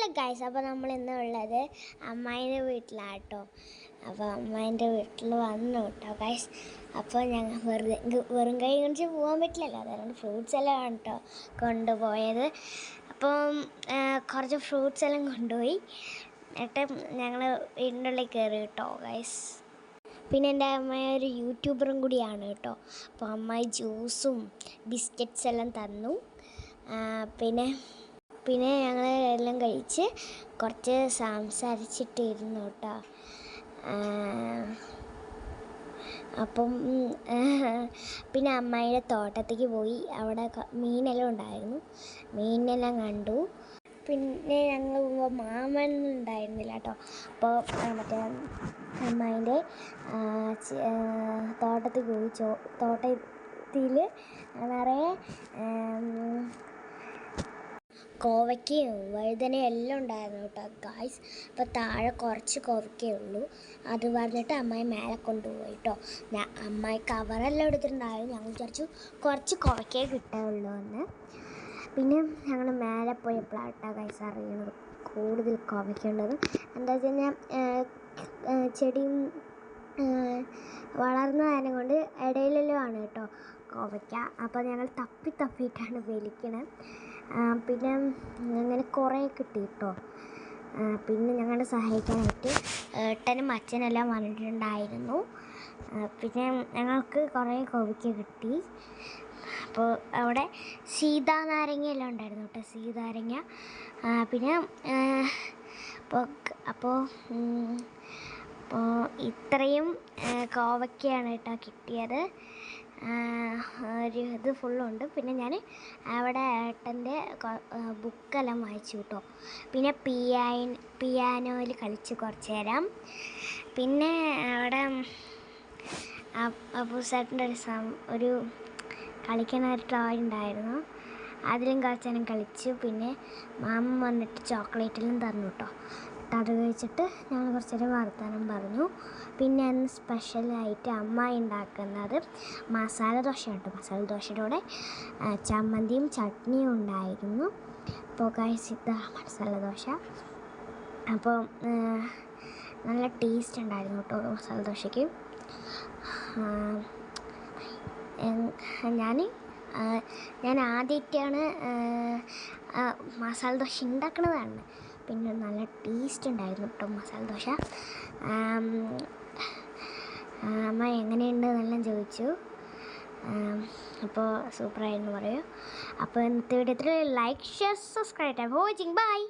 Hello guys അപ്പോൾ നമ്മൾ ഇന്ന് ഉള്ളത് അമ്മായിന്റെ വീട്ടിലാട്ടോ. അപ്പോൾ അമ്മായിന്റെ വീട്ടിൽ വന്നു കേട്ടോ ഗൈസ് അപ്പോൾ ഞങ്ങൾ വെറുതെ വെറും കൈ കൊണ്ട് പോകാൻ പറ്റില്ലല്ലോ. അതുകൊണ്ട് ഫ്രൂട്ട്സ് എല്ലാം കേട്ടോ കൊണ്ടുപോയത്. അപ്പം കുറച്ച് ഫ്രൂട്ട്സ് എല്ലാം കൊണ്ടുപോയി. എന്നിട്ട് ഞങ്ങൾ വീടിന്റെ ഉള്ളിൽ കയറി കേട്ടോ ഗൈസ് പിന്നെ എന്റെ അമ്മ ഒരു യൂട്യൂബറും കൂടിയാണ് കേട്ടോ അപ്പോൾ അമ്മായി ജ്യൂസും ബിസ്ക്കറ്റ്സ് എല്ലാം തന്നു. പിന്നെ പിന്നെ ഞങ്ങൾ എല്ലാം കഴിച്ച് കുറച്ച് സംസാരിച്ചിട്ട് ഇരുന്നു കേട്ടോ അപ്പം പിന്നെ അമ്മായിയുടെ തോട്ടത്തേക്ക് പോയി. അവിടെ മീനെല്ലാം ഉണ്ടായിരുന്നു. മീനെല്ലാം കണ്ടു. പിന്നെ ഞങ്ങൾ മാമൻ ഉണ്ടായിരുന്നില്ല കേട്ടോ അപ്പോൾ മറ്റേ അമ്മായിന്റെ തോട്ടത്തിൽ പോയി. ചോ തോട്ടത്തിൽ നിറയെ കോവയ്ക്കയും വഴുതനയും എല്ലാം ഉണ്ടായിരുന്നു കേട്ടോ ഗായ്സ് അപ്പോൾ താഴെ കുറച്ച് കോവയ്ക്കേ ഉള്ളൂ. അത് പറഞ്ഞിട്ട് അമ്മായി മേലെ കൊണ്ടുപോയി കേട്ടോ. ഞാൻ അമ്മായി കവറെല്ലാം എടുത്തിട്ടുണ്ടായിരുന്നു. ഞങ്ങൾ വിചാരിച്ചു കുറച്ച് കോവയ്ക്കേ കിട്ടുള്ളൂ എന്ന്. പിന്നെ ഞങ്ങൾ മേലെ പോയപ്പോഴാണ് കേട്ടോ ഗൈസ് അറിയുന്നത് കൂടുതൽ കോവയ്ക്കുള്ളത് എന്താ വെച്ച് കഴിഞ്ഞാൽ ചെടിയും വളർന്ന കാര്യം കൊണ്ട് ഇടയിലെല്ലാം ആണ് കേട്ടോ കോവയ്ക്ക അപ്പോൾ ഞങ്ങൾ തപ്പി തപ്പിയിട്ടാണ് വലിക്കണത് പിന്നെ അങ്ങനെ കുറേ കിട്ടി കേട്ടോ. പിന്നെ ഞങ്ങളെ സഹായിക്കാനായിട്ട് ഏട്ടനും അച്ഛനെല്ലാം വന്നിട്ടുണ്ടായിരുന്നു. പിന്നെ ഞങ്ങൾക്ക് കുറേ കോവയ്ക്ക കിട്ടി. അപ്പോൾ അവിടെ സീതാനാരങ്ങയെല്ലാം ഉണ്ടായിരുന്നു കേട്ടോ സീതാരങ്ങ. പിന്നെ അപ്പോൾ അപ്പോൾ അപ്പോൾ ഇത്രയും കോവയ്ക്കയാണ് കേട്ടോ കിട്ടിയത്. ഒരു ഇത് ഫുള്ളുണ്ട്. പിന്നെ ഞാൻ അവിടെ ഏട്ടന്റെ ബുക്കെല്ലാം വായിച്ചു കേട്ടോ. പിന്നെ പിയാൻ പിയാനോയിൽ കളിച്ച് കുറച്ച് നേരം. പിന്നെ അവിടെ അപ്പൂസേട്ടന്റെ ഒരു സം ഒരു കളിക്കണ ഒരു ടോയ് ഉണ്ടായിരുന്നു. അതിലും കുറച്ച് നേരം കളിച്ചു. പിന്നെ മാമ വന്നിട്ട് ചോക്ലേറ്റിലും തന്നു കേട്ടോ. എന്നിട്ട് അത് കഴിച്ചിട്ട് ഞങ്ങൾ കുറച്ച് നേരം വർത്തമാനം പറഞ്ഞു. പിന്നെ അന്ന് സ്പെഷ്യലായിട്ട് അമ്മ ഉണ്ടാക്കുന്നത് മസാല ദോശ കേട്ടോ മസാല ദോശയുടെ കൂടെ ചമ്മന്തിയും ചട്നിയും ഉണ്ടായിരുന്നു. അപ്പോൾ മസാല ദോശ. അപ്പോൾ നല്ല ടേസ്റ്റ് ഉണ്ടായിരുന്നു കേട്ടോ മസാല ദോശയ്ക്ക്. ഞാൻ ഞാൻ ആദ്യമായിട്ടാണ് മസാല ദോശ ഉണ്ടാക്കണതാണ് പിന്നെ നല്ല ടേസ്റ്റ് ഉണ്ടായിരുന്നു കേട്ടോ മസാല ദോശ. അമ്മ എങ്ങനെയുണ്ട് എന്നെല്ലാം ചോദിച്ചു. അപ്പോൾ സൂപ്പറായിരുന്നു പറയൂ. അപ്പോൾ ഇന്നത്തെ വീഡിയോത്തിൽ like share subscribe for watching bye